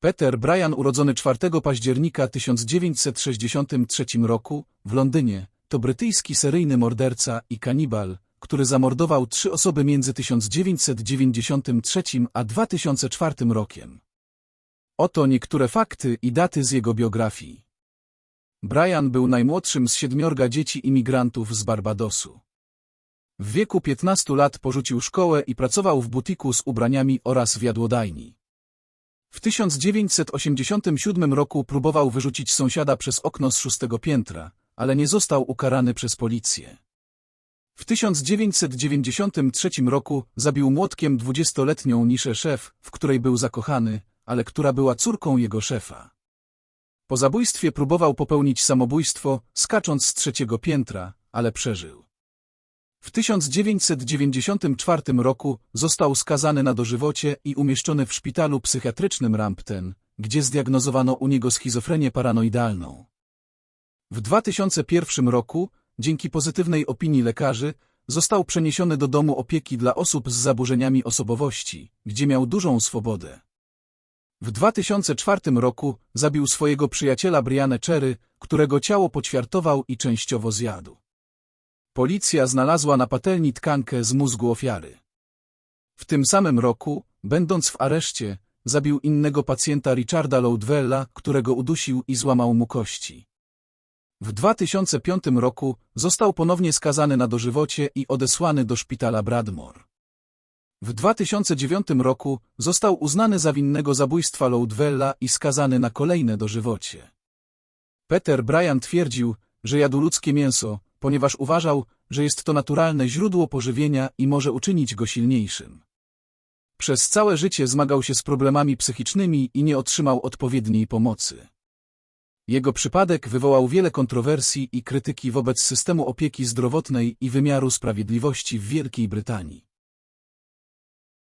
Peter Bryan urodzony 4 października 1963 roku w Londynie to brytyjski seryjny morderca i kanibal, który zamordował trzy osoby między 1993 a 2004 rokiem. Oto niektóre fakty i daty z jego biografii. Brian był najmłodszym z siedmiorga dzieci imigrantów z Barbadosu. W wieku 15 lat porzucił szkołę i pracował w butiku z ubraniami oraz w jadłodajni. W 1987 roku próbował wyrzucić sąsiada przez okno z szóstego piętra, ale nie został ukarany przez policję. W 1993 roku zabił młotkiem dwudziestoletnią niszę szef, w której był zakochany, ale która była córką jego szefa. Po zabójstwie próbował popełnić samobójstwo, skacząc z trzeciego piętra, ale przeżył. W 1994 roku został skazany na dożywocie i umieszczony w szpitalu psychiatrycznym Rampton, gdzie zdiagnozowano u niego schizofrenię paranoidalną. W 2001 roku, dzięki pozytywnej opinii lekarzy, został przeniesiony do domu opieki dla osób z zaburzeniami osobowości, gdzie miał dużą swobodę. W 2004 roku zabił swojego przyjaciela Brianę Cherry, którego ciało poćwiartował i częściowo zjadł. Policja znalazła na patelni tkankę z mózgu ofiary. W tym samym roku, będąc w areszcie, zabił innego pacjenta Richarda Loudwella, którego udusił i złamał mu kości. W 2005 roku został ponownie skazany na dożywocie i odesłany do szpitala Bradmore. W 2009 roku został uznany za winnego zabójstwa Loudwella i skazany na kolejne dożywocie. Peter Bryan twierdził, że jadł ludzkie mięso, ponieważ uważał, że jest to naturalne źródło pożywienia i może uczynić go silniejszym. Przez całe życie zmagał się z problemami psychicznymi i nie otrzymał odpowiedniej pomocy. Jego przypadek wywołał wiele kontrowersji i krytyki wobec systemu opieki zdrowotnej i wymiaru sprawiedliwości w Wielkiej Brytanii.